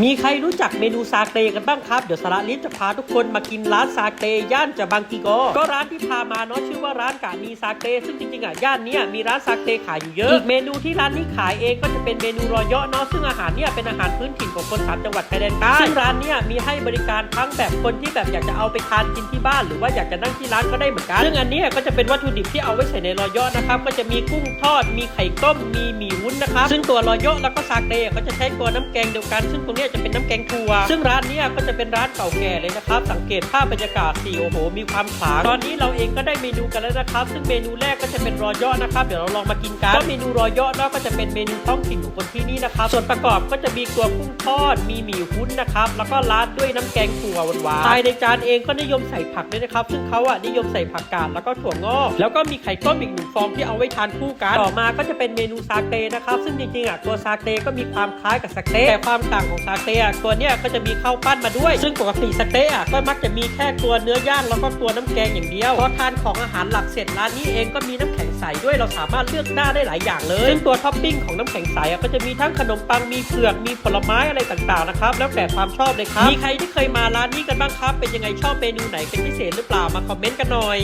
มีใครรู้จักเมนูซาเตกันบ้างครับ เดี๋ยวสาระลิศจะพาทุกคนมากินร้านซาเตย่านจะบางกีโกก็ร้านที่พามาเนาะชื่อว่าร้านกานีซาเตซึ่งจริงๆอะย่านนี้มีร้านซาเตขายอยู่เยอะ อีกเมนูที่ร้านนี้ขายเองก็จะเป็นเมนูรอยเยาะเนาะซึ่งอาหารเนี่ยเป็นอาหารพื้นถิ่นของคนสามจังหวัดชายแดนใต้ซึ่งร้านเนี่ยมีให้บริการทั้งแบบคนที่แบบอยากจะเอาไปทานกินที่บ้าน หรือว่าอยากจะนั่งที่ร้านก็ได้เหมือนกันซึ่งอันนี้ก็จะเป็นวัตถุดิบที่เอาไว้ใส่ในรอยเยาะนะครับก็จะมีกุ้งทอด มีไข่ต้ม มีหมี่วุ้นนะครับซึ่งตัวรอยเยาะแล้วก็ซาเตก็จะใช้ตัวน้ำแกงเดียวกันซึ่งตรงเนี้ยจะเป็นน้ำแกงถั่วซึ่งร้านเนี้ยก็จะเป็นร้านเก่าแก่เลยนะครับ สังเกตภาพบรรยากาศสีโอ้โห มีความขลังตอนนี้เราเองก็ได้เมนูกันแล้วนะครับ ซึ่งเมนูแรกก็จะเป็นรอยยาะนะครับ เดี๋ยวเราลองมากินกันก็เมนูรอยยาะเนาะก็จะเป็นเมนูท้องถิ่นของคนที่นี่นะครับ ส่วนประกอบก็จะมีตัวกุ้งทอด มีหมี่หุ้นนะครับ แล้วก็ราดด้วยน้ำแกงถั่วหวานๆภายในจานเองก็นิยมใส่ผักด้วยนะครับ ซึ่งเขาอะนิยมใส่ผักกาดแล้วก็ถั่วงอก แล้วก็มีไข่ต้มอีกหนึ่งฟองที่เอาไว้ทานคู่กัน ต่อมาก็จะเป็นเมนูซาเตนะครับ ซึ่งจริงๆอะตัวซาเตก็มีความคล้ายกับสเต๊ะแต่ความต่างของซาเตอะตัวเนี้ยก็จะมีข้าวปั้นมาด้วย ซึ่งปกติสเต๊ะอะก็มักจะมีแค่ตัวเนื้อย่างแล้วก็ตัวน้ำแกงอย่างเดียวพอทานของอาหารหลักเสร็จร้านนี้เองก็มีน้ำแข็งใสด้วยเราสามารถเลือกหน้าได้หลายอย่างเลยซึ่งตัวท็อปปิ้งของน้ำแข็งใส่ก็จะมีทั้งขนมปังมีเผือกมีผลไม้อะไรต่างๆนะครับแล้วแต่ความชอบเลยครับมีใครที่เคยมาร้านนี้กันบ้างครับ เป็นยังไงชอบเมนูไหนเป็นพิเศษหรือเปล่ามาคอมเมนต์กันหน่อย